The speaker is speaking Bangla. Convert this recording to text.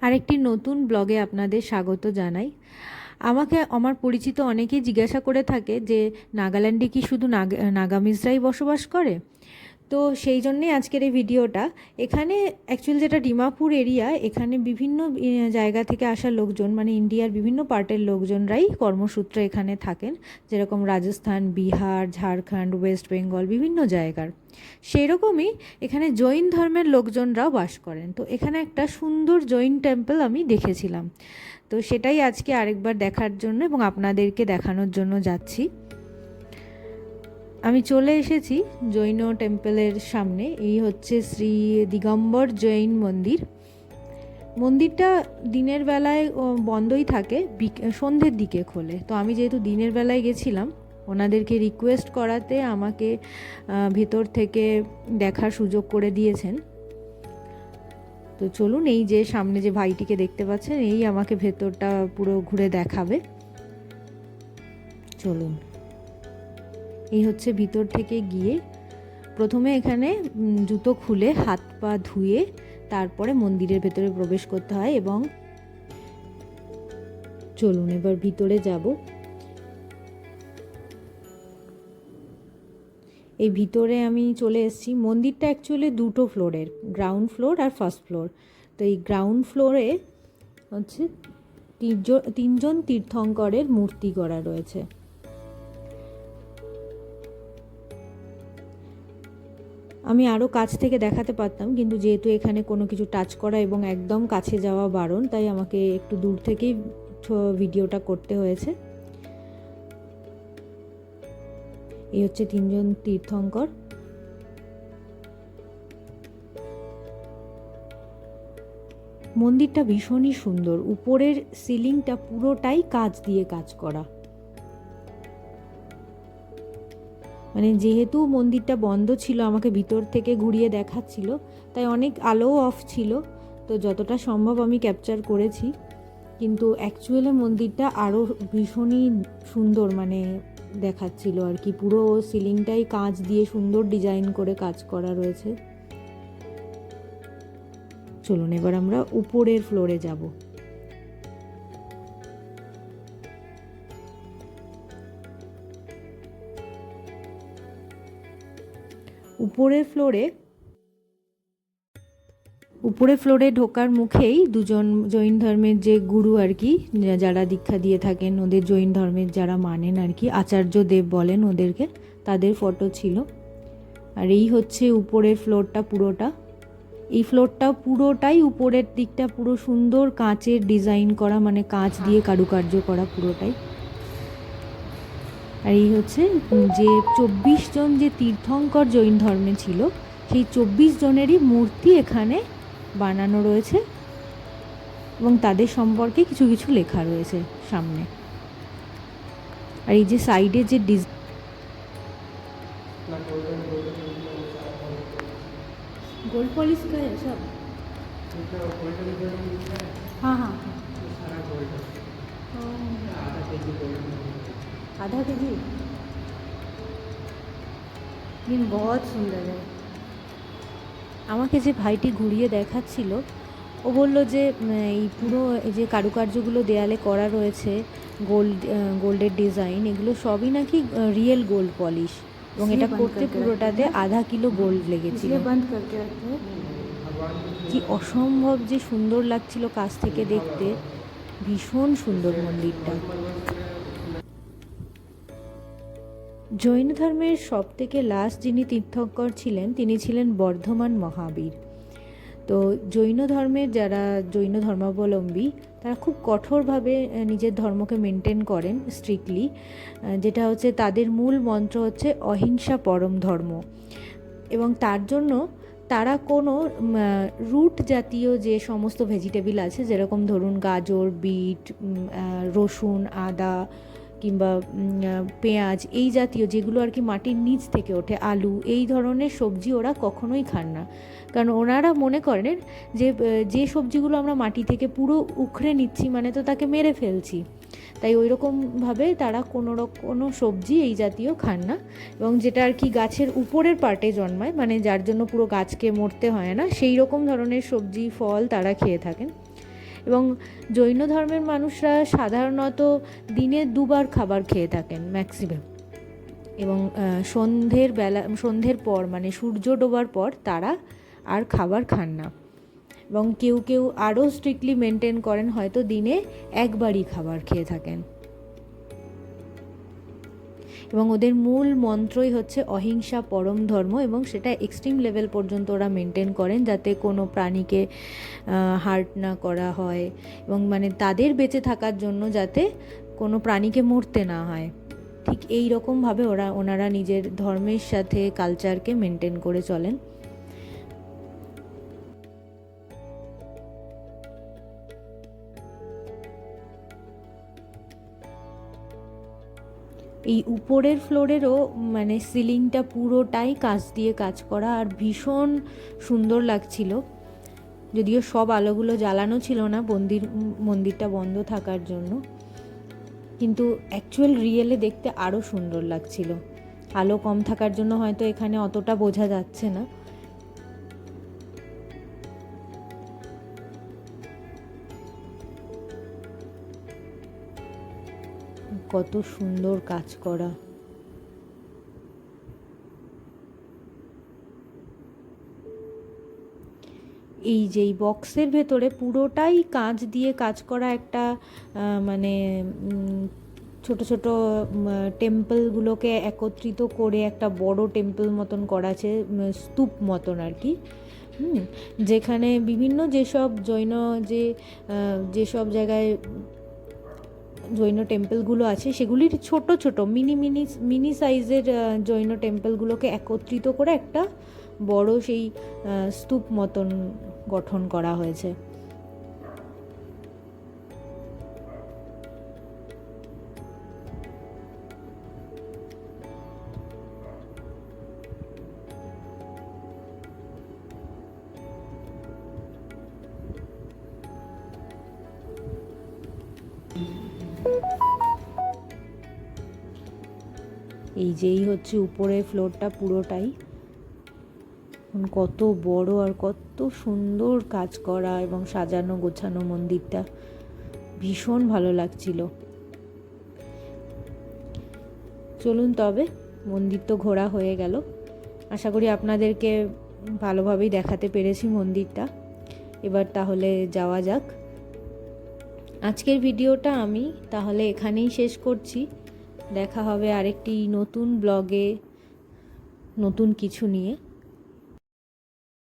আরেকটি নতুন ব্লগে আপনাদের স্বাগত জানাই। আমাকে, আমার পরিচিত অনেকেই জিজ্ঞাসা করে থাকে যে, নাগাল্যান্ডে কি শুধু নাগা, নাগামিজরাই বসবাস করে? তো সেই জন্যেই আজকের এই ভিডিওটা। এখানে অ্যাকচুয়ালি যেটা ডিমাপুর এরিয়া এখানে বিভিন্ন জায়গা থেকে আসা লোকজন মানে ইন্ডিয়ার বিভিন্ন পার্টের লোকজনরাই কর্মসূত্রে এখানে থাকেন। যেরকম রাজস্থান, বিহার, ঝাড়খণ্ড, ওয়েস্ট বেঙ্গল, বিভিন্ন জায়গার। সেই রকমই এখানে জৈন ধর্মের লোকজনরাও বাস করেন। তো এখানে একটা সুন্দর জৈন টেম্পল আমি দেখেছিলাম। তো সেটাই আজকে আরেকবার দেখার জন্য এবং আপনাদেরকে দেখানোর জন্য যাচ্ছি। আমি চলে এসেছি জৈন টেম্পলের সামনে। এই হচ্ছে শ্রী দিগম্বর জৈন মন্দির। মন্দিরটা দিনের বেলায় বন্ধই থাকে সন্ধ্যের দিকে খোলে। তো আমি যেহেতু দিনের বেলায় গেছিলাম, ওনাদেরকে রিকোয়েস্ট করাতে আমাকে ভেতর থেকে দেখার সুযোগ করে দিয়েছেন। তো চলুন, এই যে সামনে যে ভাইটিকে দেখতে পাচ্ছেন, এই আমাকে ভেতরটা পুরো ঘুরে দেখাবে। চলুন। এই হচ্ছে ভিতর থেকে গিয়ে প্রথমে এখানে জুতো খুলে হাত পা ধুয়ে তারপরে মন্দিরের ভেতরে প্রবেশ করতে হয় এবং চলুন এবার ভিতরে যাব। এই ভিতরে আমি চলে এসেছি। মন্দিরটা অ্যাকচুয়ালি দুটো ফ্লোরের গ্রাউন্ড ফ্লোর আর ফার্স্ট ফ্লোর তো এই গ্রাউন্ড ফ্লোরে হচ্ছে তিনজন তিনজন তীর্থঙ্করের মূর্তি করা রয়েছে। আমি আরও কাছ থেকে দেখাতে পারতাম, কিন্তু যেহেতু এখানে কোনো কিছু টাচ করা এবং একদম কাছে যাওয়া বারণ, তাই আমাকে একটু দূর থেকেই ভিডিওটা করতে হয়েছে। এই হচ্ছে তিনজন তীর্থঙ্কর। মন্দিরটা ভীষণই সুন্দর, উপরের সিলিংটা পুরোটাই কাচ দিয়ে কাজ করা। মানে যেহেতু মন্দিরটা বন্ধ ছিল, আমাকে ভিতর থেকে ঘুরিয়ে দেখাচ্ছিল, তাই অনেক আলোও অফ ছিল। তো যতটা সম্ভব আমি ক্যাপচার করেছি। কিন্তু অ্যাকচুয়ালি মন্দিরটা আরও ভীষণই সুন্দর মানে দেখাচ্ছিল আর কি। পুরো সিলিংটাই কাঁচ দিয়ে সুন্দর ডিজাইন করে কাজ করা রয়েছে। চলুন এবার আমরা উপরের ফ্লোরে যাব। উপরের ফ্লোরে উপরে ফ্লোরে ঢোকার মুখেই দুজন জৈন ধর্মের যে গুরু আর কি যারা দীক্ষা দিয়ে থাকেন, ওদের জৈন ধর্মের যারা মানেন আর কি, আচার্য দেব বলেন ওদেরকে, তাদের ফটো ছিল। আর এই হচ্ছে উপরের ফ্লোরটা পুরোটা। এই ফ্লোরটা পুরোটাই উপরের দিকটা পুরো সুন্দর কাঁচের ডিজাইন করা মানে কাঁচ দিয়ে কারুকার্য করা পুরোটাই। আর এই হচ্ছে উম, যে চব্বিশ জন যে তীর্থঙ্কর জৈন ধর্মে ছিল সেই চব্বিশ জনেরই মূর্তি এখানে বানানো রয়েছে এবং তাদের সম্পর্কে কিছু কিছু লেখা রয়েছে সামনে আর এই যে সাইডে যে ডিজ गोल्ड पॉलिश का है सब हाँ हाँ आधा के जी लेकिन बहुत सुंदर है আমাকে যে ভাইটি ঘুরিয়ে দেখাচ্ছিল ও বলল যে উম, এই পুরো এই যে কারুকার্যগুলো দেয়ালে করা রয়েছে গোল্ড গোল্ডের ডিজাইন এগুলো সবই নাকি রিয়েল গোল্ড পলিশ এবং এটা इसलिए बंद করতে करके পুরোটাতে আধা কিলো গোল্ড লেগেছিল इसलिए बंद करके रखते हैं কি অসম্ভব যে সুন্দর লাগছিল কাছ থেকে দেখতে ভীষণ সুন্দর মন্দিরটা জৈন ধর্মের সব থেকে লাস্ট যিনি তীর্থঙ্কর ছিলেন, তিনি ছিলেন বর্ধমান মহাবীর। তো জৈন ধর্মের যারা জৈন ধর্মাবলম্বী, তারা খুব কঠোরভাবে নিজের ধর্মকে মেনটেন করেন স্ট্রিক্টলি যেটা হচ্ছে তাদের মূল মন্ত্র হচ্ছে অহিংসা পরম ধর্ম। এবং তার জন্য তারা কোনো রুট জাতীয় যে সমস্ত ভেজিটেবল আছে, যেরকম ধরুন গাজর, বিট রসুন, আদা কিংবা পেঁয়াজ, এই জাতীয় যেগুলো আর কি মাটির নিচ থেকে ওঠে, আলু, এই ধরনের সবজি ওরা কখনোই খান না। কারণ ওনারা মনে করেন যে যে সবজিগুলো আমরা মাটি থেকে পুরো উখড়ে নিচ্ছি মানে তো তাকে মেরে ফেলছি। তাই ওই রকমভাবে তারা কোনো কোনো সবজি এই জাতীয় খান না। এবং যেটা আর কি গাছের উপরের পার্টে জন্মায় মানে যার জন্য পুরো গাছকে মরতে হয় না, সেই রকম ধরনের সবজি, ফল তারা খেয়ে থাকেন। এবং জৈন ধর্মের মানুষরা সাধারণত দিনে দুবার খাবার খেয়ে থাকেন ম্যাক্সিমাম এবং সন্ধ্যের বেলা, সন্ধ্যের পর মানে সূর্য ডোবার পর তারা আর খাবার খান না। এবং কেউ কেউ আরও স্ট্রিক্টলি মেনটেন করেন, হয়তো দিনে একবারই খাবার খেয়ে থাকেন। এবং ওদের মূল মন্ত্রই হচ্ছে অহিংসা পরম ধর্ম এবং সেটা এক্সট্রিম লেভেল পর্যন্ত ওরা মেনটেন করেন যাতে কোনো প্রাণীকে হার্ট না করা হয় এবং মানে তাদের বেঁচে থাকার জন্য যাতে কোনো প্রাণীকে মরতে না হয়। ঠিক এই রকমভাবে ওরা, ওনারা নিজের ধর্মের সাথে কালচারকে মেনটেন করে চলেন। এই উপরের ফ্লোরেরও মানে সিলিংটা পুরোটাই কাঁচ দিয়ে কাজ করা আর ভীষণ সুন্দর লাগছিল। যদিও সব আলোগুলো জ্বালানো ছিল না মন্দির মন্দিরটা বন্ধ থাকার জন্য। কিন্তু অ্যাকচুয়াল রিয়েলে দেখতে আরও সুন্দর লাগছিল। আলো কম থাকার জন্য হয়তো এখানে অতটা বোঝা যাচ্ছে না। কত সুন্দর কাজ করা। এই যে এই বক্সের ভেতরে পুরোটাই কাঁচ দিয়ে কাজ করা একটা মানে ছোট ছোট টেম্পলগুলোকে একত্রিত করে একটা বড় টেম্পল মতন করা আছে স্তূপ মতন আর কি। যেখানে বিভিন্ন যেসব জৈন যে যেসব জায়গায় জৈন টেম্পলগুলো আছে, সেগুলির ছোট ছোট, মিনি মিনি মিনি সাইজের জৈন টেম্পলগুলোকে একত্রিত করে একটা বড় সেই স্তূপ মতন গঠন করা হয়েছে। এই যেই হচ্ছে উপরের ফ্লোরটা পুরোটাই। কত বড় আর কত সুন্দর কাজ করা এবং সাজানো গোছানো মন্দিরটা। ভীষণ ভালো লাগছিল। চলুন তবে, মন্দির তো ঘোরা হয়ে গেল। আশা করি আপনাদেরকে ভালোভাবেই দেখাতে পেরেছি মন্দিরটা। এবার তাহলে যাওয়া যাক। আজকের ভিডিওটা আমি তাহলে এখানেই শেষ করছি। দেখা হবে আরেকটি নতুন ব্লগে নতুন কিছু নিয়ে।